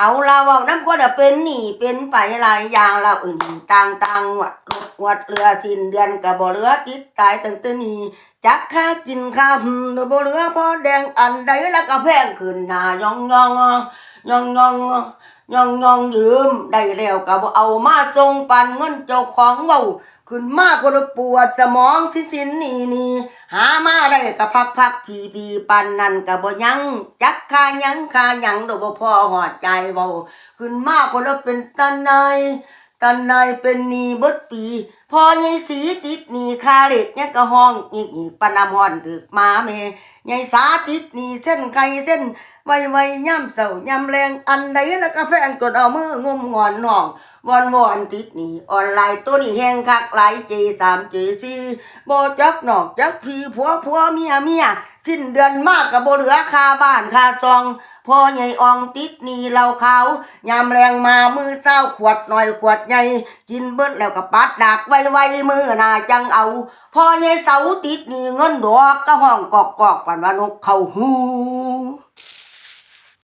เอาเราเอาน้ำก็จะเป็นหนีเป็นไปหลายอย่างเราอื่นต่างต่างวัดวัดเรือสิ้นเดือนกับบ่เหลือติดตายตั้งแต่นี้จักค่ากินข้าวหำบ่เหลือพอแดงอันใดแล้วก็แพงขึ้นหนายองยองยองยองยองยองยืมได้แล้วก็บ่เอามาจงปันเงินเจ้าของเว้า ขึ้นมาคนละปวดสมองสิ้นสิ้นนี่นี่หามาได้ก็พักพักพีพีปันนั่นก็บ่ยังจักค่ายังค่ายังดอกบ่พอหอดใจเว้าขึ้นมาคนละเป็นตาในายตาในายเป็นนีเบิดปี พอยายสีติดนีคาเล็กเนี่ยก็ห้องอีกอีปนามอนถึกมาเมยายสาติดนีเส้นไข่เส้นไวไวย่ำเสาย่ำแรงอันใดแล้วก็แพงกดเอามืองุมงอนห้อง วอนวอนติดนี่ออนไลน์ตัวนี้แหงคักหลายเจสามเจสี่บ่จักนอกจักพีผัวผัวเมียเมียสิ้นเดือนมากกับโบเหลือคาบ้านคาจองพ่อใหญ่อองติดนี่เหล้าขายามแรงมามือเจ้าขวดหน่อยขวดใหญ่กินเบิดแล้วก็ปัดดักไว้ไว้มือนาจังเอาพ่อใหญ่เสาติดนี่เงินดอกก็ห้องกอกกอกปันวานกเขาหู